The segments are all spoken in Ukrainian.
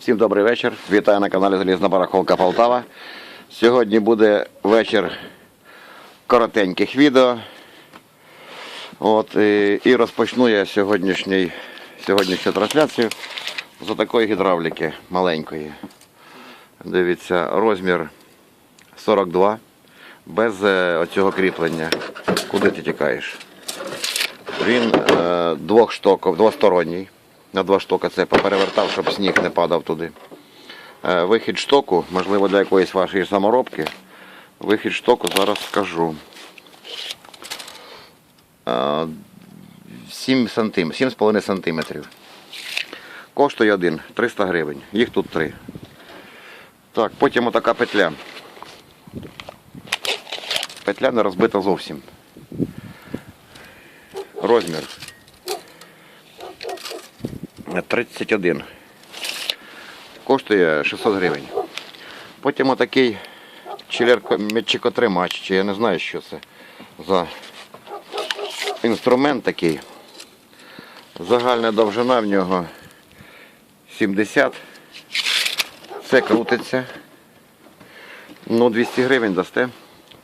Всім добрий вечір. Вітаю на каналі Залізна Барахолка Полтава. Сьогодні буде вечір коротеньких відео. От, і, і розпочну я сьогоднішній, сьогоднішню трансляцію з такої гідравліки маленької. Дивіться, розмір 42 без е, оцього кріплення. Куди ти тікаєш? Він е, двох штоків, двосторонній. На два штока це поперевертав, щоб сніг не падав туди. Е, вихід штоку, можливо, для якоїсь вашої саморобки. Вихід штоку зараз скажу. Е, 7 сантим, 7,5 сантиметрів. Коштує один 300 гривень. Їх тут три. Так, потім отака петля. Петля не розбита зовсім. Розмір 31. Коштує 600 гривень. Потім отакий чилерко-метчикотримач, чи я не знаю, що це за інструмент такий. Загальна довжина в нього 70. Це крутиться. Ну, 200 гривень дасте.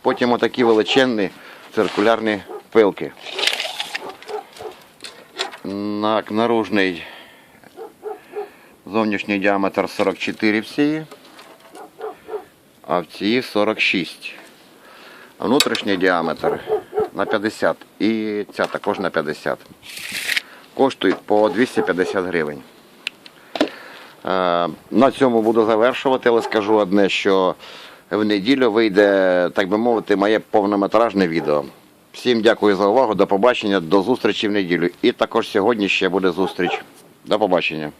Потім отакі величезні циркулярні пилки. На наружний зовнішній діаметр 44 в цієї, а в цій 46. А внутрішній діаметр на 50 і ця також на 50. Коштують по 250 гривень. Е, На цьому буду завершувати, але скажу одне, що в неділю вийде, так би мовити, моє повнометражне відео. Всім дякую за увагу, до побачення, до зустрічі в неділю. І також сьогодні ще буде зустріч. До побачення.